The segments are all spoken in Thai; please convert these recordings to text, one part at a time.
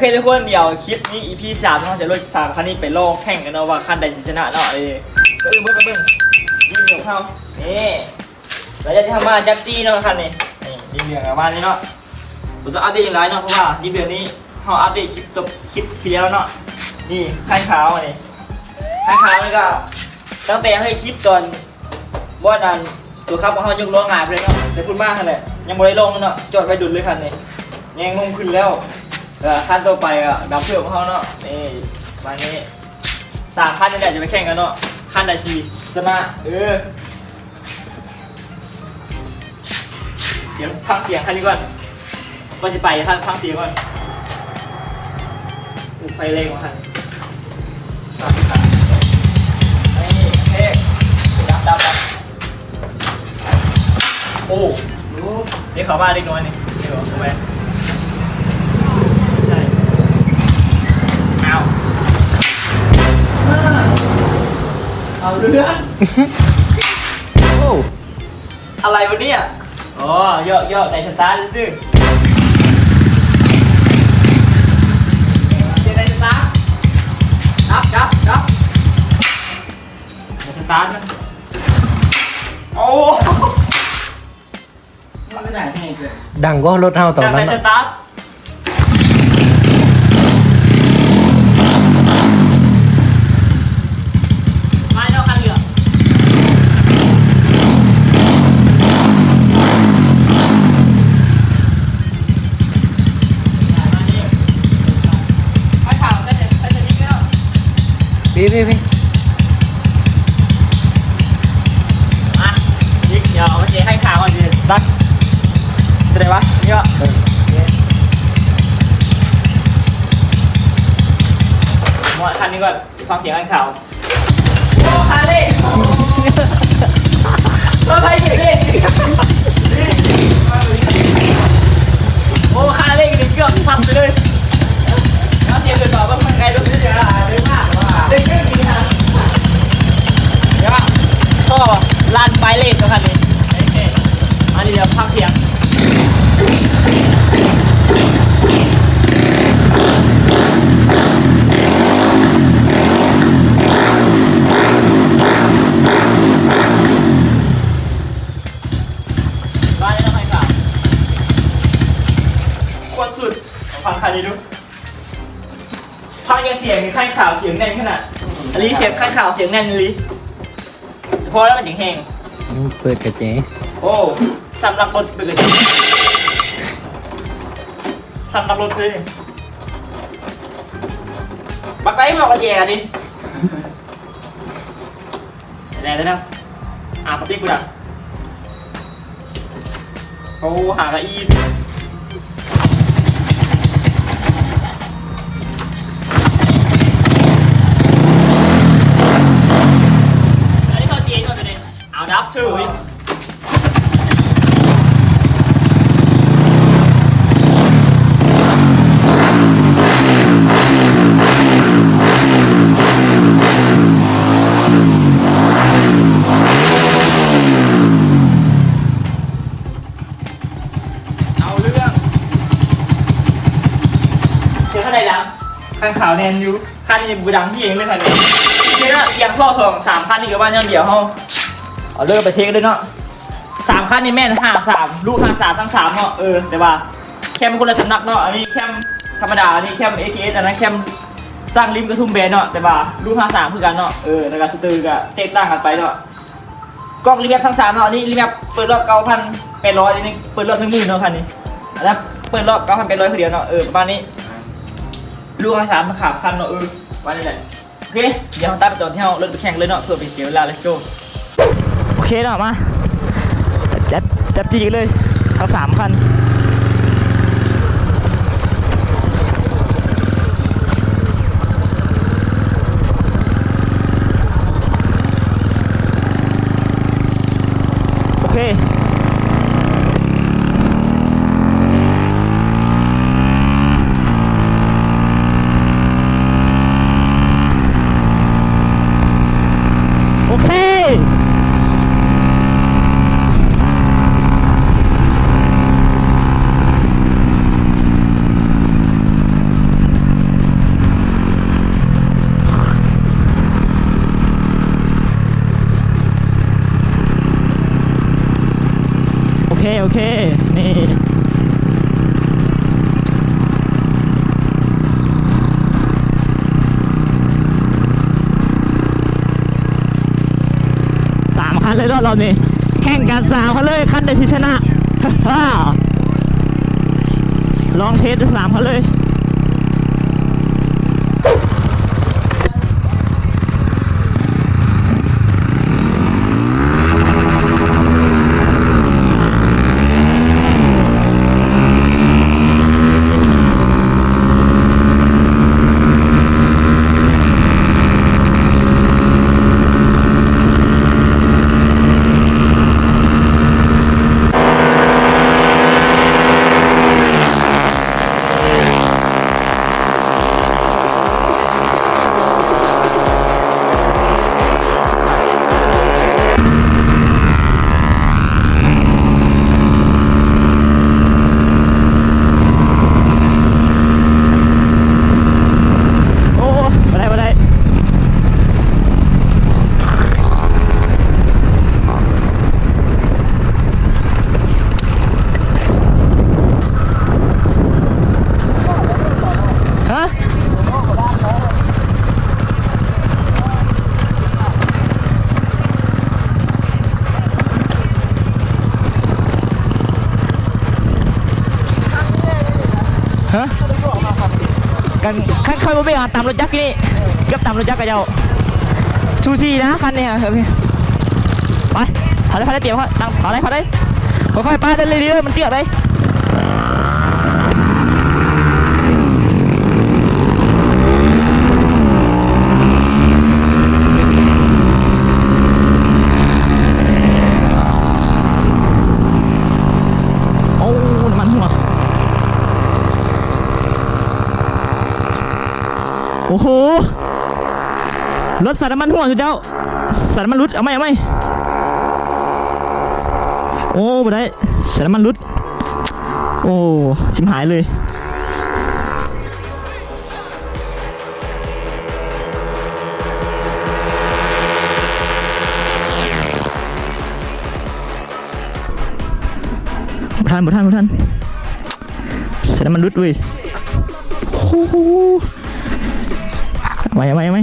เคทุกคนเดี๋ยวคลิปนี้ EP สามเราจะรถสามคันนี้ไปลองแข่งกันเนาะว่าคันใดชนะเนาะเออก็อึ้งเบิ้งก็เบิ้งยืมเหลืองเข้านี่เราจะทำมาจับจี้เนาะคันนี้นี่ยืมเหลืองประมานี้เนาะผมต้องอัปเดตอย่างไรเนาะเพราะว่ายืมเหลืองนี้เราอัปเดตคลิปตัวคลิปที่แล้วเนาะนี่ข้างขาวนนี้ข้างขาวนี่ก็ตั้งแต่ให้คลิปตอนว่านั้นตัวครับของเขายกล้องงานไปเลยเนาะแต่พูดมากขนาดเลยยังไม่ได้ลงเนาะจอดไว้ดุลเลยคันนี้ยังลงขึ้นแล้ว ขั้นต่อไปอะดับเพื่อนของเขาเนาะนี่วันนี้สามขั้นนี่แหละจะไปแข่งกันเนาะขั้นใดชีชนะเออเดี๋ยวพักเสียงขั้นนี้ก่อนก็จะไปขั้นพักเสียงก่อนอุไฟแรงกว่าขั้นสามขั้นนี่เท่ดับดับดับโอ้นี่เขาบ้าเล็กน้อยนี่เดี๋ยวเข้าไป เอาเรื่องโอ้อะไรวะเนี่ยอ๋อเยอะเยอะในสตาร์ทซื่อเดี๋ยวในสตาร์ทรับรับรับในสตาร์ทมันโอ้มันไม่ได้แห้งเลยดังก็รถเฮาตอนดังนั้ในนสน่ะตาร์ทไม่แล้วคันเหลือง ไม่ข่าวก็จะก็จะนิ่งแล้ว พี่พี่พี่อะยิงเดี๋ยวเมื่อกี้ให้ข่าวก่อนดิรักจะได้วะนี่ก็หมดคันนี้ก่อนฟังเสียงให้ข่าวโอ้คาเล่รถไฟเก่งเลยโอ้คาเล่กันเกือบทำไปเลย โคตรสุดฟังคันนี้ดูพักยังเสียงในค่ายข่าวเสียงแน่นขนาดอันนี้เสียงค่ายข่าวเสียงแน่นเลยพอแล้วมันถึงแห้งเปิดกระเจโอ้สำหรับรถเปิดสำหรับรถเลยบักไก่บอกกระเจกันดิแน่เลยนะอะปะติ๊กกูดักโอ้หากระอี เอาเรื่องเสียงข้างในดังข้างขาวแนนอยูข้างนี้บูดังที่เองเลยค่ะเนี่ยเสียงอะเสียงท่อสองสามขั้นนี่กับบ้านยังเดียวเขา เอาเลิกไปเทคเลยเนาะสามขั้นนี่แม่นห้าสามลูกห้าสามทั้งสามเนาะเออแต่ว่าแคมคนละสำนักเนาะอันนี้แคมธรรมดาอันนี้แคมเอเคสอันนั้นแคมสร้างริมกระทุ่มแบนเนาะแต่ว่าลูกห้าสามคือกันเนาะเออแต่การสตือกับเทคต่างกันไปเนาะกล้องรีแมปทั้งสามเนาะอันนี้รีแมปเปิดรอบเก้าพันแปดร้อยอันนี้เปิดรอบหนึ่งหมื่นเนาะคันนี้อันนั้นเปิดรอบเก้าพันแปดร้อยคนเดียวเนาะเออประมาณนี้ลูกทั้งสามมาขาบคันเนาะเออประมาณนี้แหละโอเคเดี๋ยวเราตัดไปตอนที่เราเริ่มไปแข่งเลยเนาะเพื่อไปเสียเวลา let's go โอ เคเนาะมาจัดจัดจีเลย ทั้งสามคันโอเค เคโอเค นี่ สามคันเลยรอบเรานี่แข่งกันสามคันเลย คันเดียวที่ชนะ ลองเทสสามคันเลย คันค่อยบ่ไปอ่าตามรถจักรนี่เกือบตามรถจักรกับเจ้าซูซี่นะคันเนี่ยครับพี่ไปพาได้พาได้เตรียมเขาตั้งพาได้พาได้ค่อยๆปาเดินเรื่อยๆมันเจือกเลยโอ้น้ำมันหัว โอ้โห รถส่น้ำมันห่วงสุดเจ้าส่น้ำมันรุด เอาไหมเอาไหมโอ้บ่ได้ใส่น้ำมันรุด โอ้ชิมหายเลยบุทันบุทันบุทันใส่น้ำมันรุดเว้ยโอ้โห ไหมไหมไหม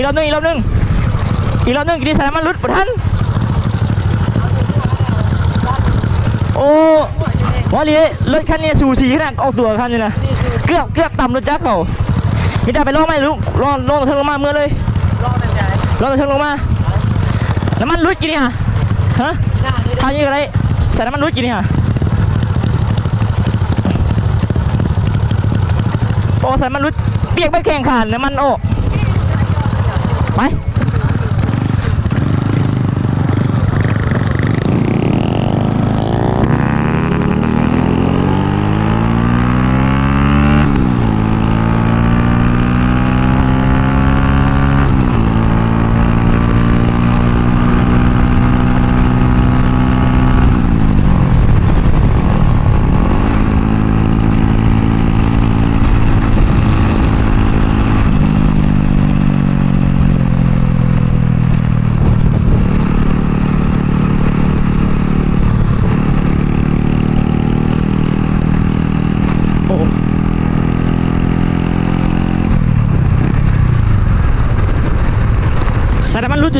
อีกรอบหนึงอีกรอบหนึงอีกรอบหนึงกินสายมันรุดปะทันโอ้วอลีรถคันนี้สูสีขนาดออกตัวคันนี้นะเกือบเกือบต่ำรถจักรเขามีได้ไปล่องไหมลูกล่องล่อเทิงลงมาเมื่อเลยล่อเทิงลงมาน้ำมันรุดกี่นี่ฮะฮะทำยังไงใส่น้ำมันรุดกี่นี่ฮะโอ้ใส่มันรู้เปียกไปแข่งขันนะมันโอ้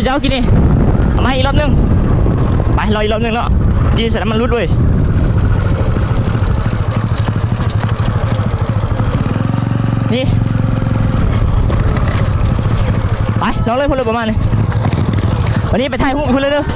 สุดยอดกินนี่เอามอีกรอบนึง ไปลอยอีกรอบนึงเนาะกินเสร็จแล้วมันรุดเว้ยนี่ ไปลองเลยพูดเลยประมาณนี้วันนี้ไปถ่ายหุ้นพูดเลยเนาะ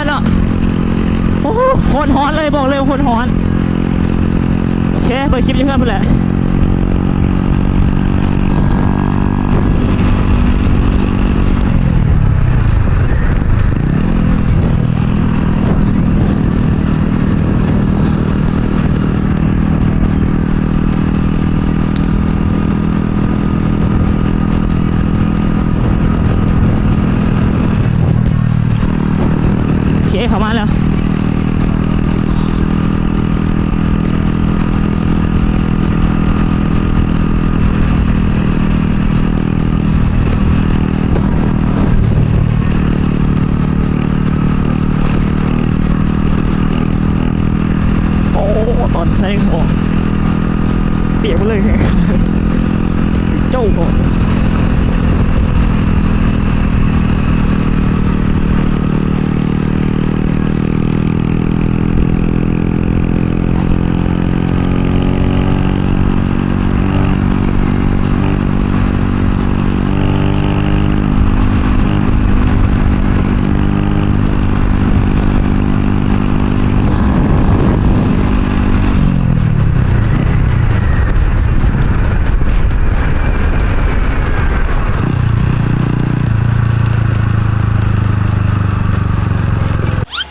ไปคลิปอยูเพื่อนเนาะโอ้โหโคตรฮ้อนเลยบอกเลยโคตรฮ้อน โอเคเปิดคลิปยูเพื่อนเพื่อนแหละ เปียกหมดเลยเจ้าของ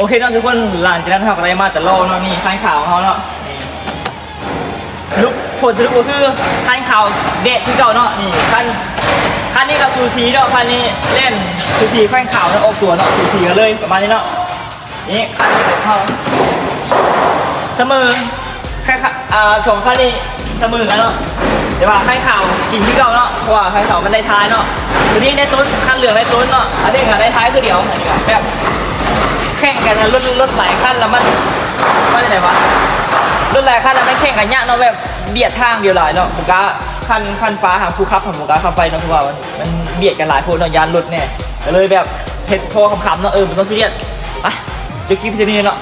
เคเนาะทุกคนหลังจากนั้นเราก็ได้มาแต่โลเนาะนี่ข้างข่าวของเขาเนาะลุกผลสรุปก็คือข้างข่าวเด็ดที่เก่าเนาะนี่คันคันนี้กับซูซีเนาะคันนี้เล่นซูซีข้างข่าวเนาะออกตัวเนาะซูซีกันเลยประมาณนี้เนาะนี่คันนี้ของเขาเสมอแค่ะอ่าสองคันนี้เสมอกันเนาะเดี๋ยวว่าข้างข่าวกิ่งที่เก่าเนาะเพราะว่าข้างข่าวมันได้ท้ายเนาะตัวนี้ได้ต้นคันเหลืองได้ต้นเนาะอันนี้ก็ได้ท้ายคือเดียวอันนี้ก็แบบ แข่งกันนะรถรถหลายขั้นแล้วมันว่าจะไหนวะรถหลายขั้นแล้วไม่แข่งกันยากเนาะแบบเบียดทางเดียวหลายเนาะผมก็ขั้นขั้นฟ้าหาผู้ขับของผมก็ขับไปเนาะเพราะว่ามันเบียดกันหลายคนเนาะยานรถเนี่ยเลยแบบเห็ดโพคำๆเนาะเออมันต้องซีเรียสไปเจะคลิปที่นี่เนาะ